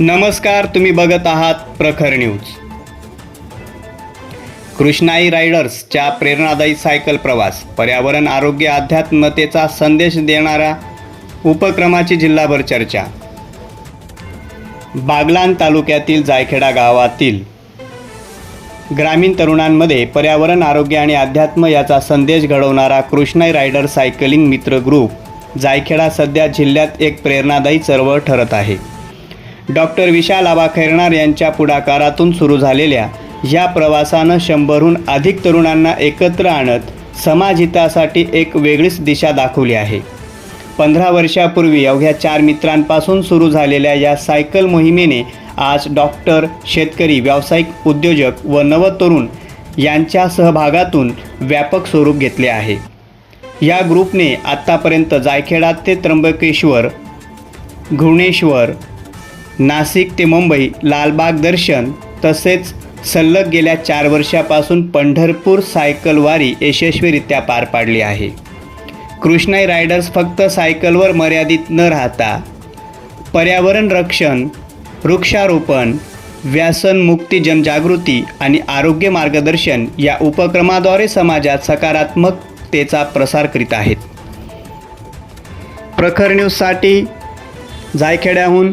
नमस्कार तुम्ही बघत आहात प्रखर न्यूज. कृष्णाई रायडर्सच्या प्रेरणादायी सायकल प्रवास पर्यावरण आरोग्य अध्यात्मतेचा संदेश देणाऱ्या उपक्रमाची जिल्हाभर चर्चा. बागलान तालुक्यातील जायखेडा गावातील ग्रामीण तरुणांमध्ये पर्यावरण आरोग्य आणि अध्यात्म याचा संदेश घडवणारा कृष्णाई रायडर सायकलिंग मित्र ग्रुप जायखेडा सध्या जिल्ह्यात एक प्रेरणादायी चळवळ ठरत आहे. डॉक्टर विशाल आबा खैरनार यांच्या पुढाकारातून सुरू झालेल्या या प्रवासानं शंभरहून अधिक तरुणांना एकत्र आणत समाजहितासाठी एक वेगळीच दिशा दाखवली आहे. पंधरा वर्षापूर्वी अवघ्या चार मित्रांपासून सुरू झालेल्या या सायकल मोहिमेने आज डॉक्टर शेतकरी व्यावसायिक उद्योजक व नवतरुण यांच्या सहभागातून व्यापक स्वरूप घेतले आहे. या ग्रुपने आत्तापर्यंत जायखेडा ते त्र्यंबकेश्वर घृणेश्वर नाशिक ते मुंबई लालबाग दर्शन तसेच सलग गेल्या चार वर्षापासून पंढरपूर सायकल वारी यशस्वीरित्या पार पाडली आहे. कृष्णाई रायडर्स फक्त सायकलवर मर्यादित न राहता पर्यावरण रक्षण वृक्षारोपण व्यसनमुक्ती जनजागृती आणि आरोग्य मार्गदर्शन या उपक्रमाद्वारे समाजात सकारात्मकतेचा प्रसार करीत आहेत. प्रखर न्यूजसाठी जायखेड्याहून